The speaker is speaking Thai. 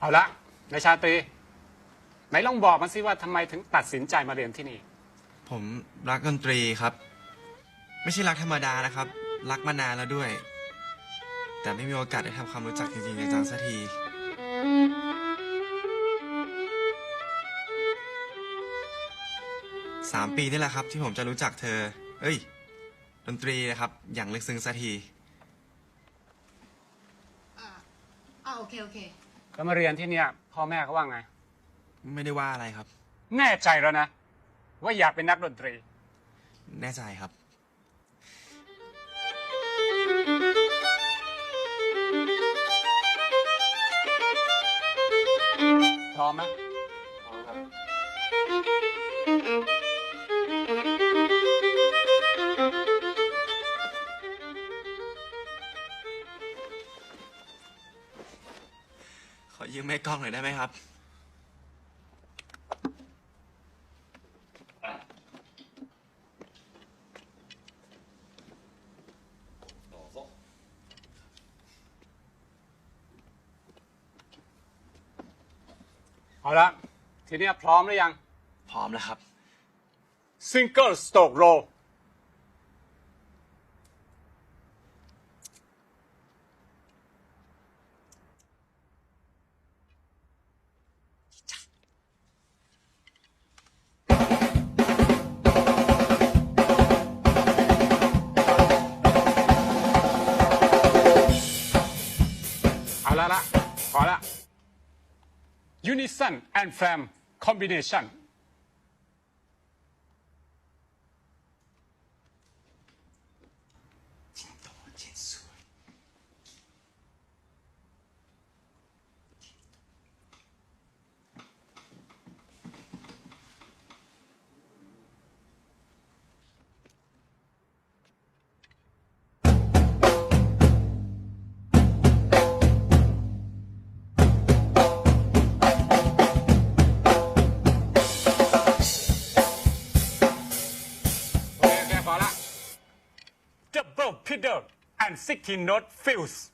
เอาละนายชาตรีไหนลองบอกมาสิว่าทำไมถึงตัดสินใจมาเรียนที่นี่ ผมรักดนตรีครับ ไม่ใช่รักธรรมดานะครับ รักมานานแล้วด้วย แต่ไม่มีโอกาสได้ทำความรู้จักจริงๆจังๆสักที สามปีนี่แหละครับ ที่ผมจะรู้จักเธอ เอ้ย ดนตรีนะครับ อย่างลึกซึ้งสักที อ่าอ่าโอเค โอเค แล้วมาเรียนที่เนี่ยพ่อแม่เขาว่าไง ไม่ได้ว่าอะไรครับ แน่ใจแล้วนะ ว่าอยากเป็นนักดนตรี แน่ใจครับ พร้อมไหม ยืมแม่กล้องหน่อยได้ไหมครับ เอาละทีเนี้ยพร้อมหรือยัง พร้อมแล้วครับ Single Stroke Roll Unison and Flam Combination Pedal and sticky note feels.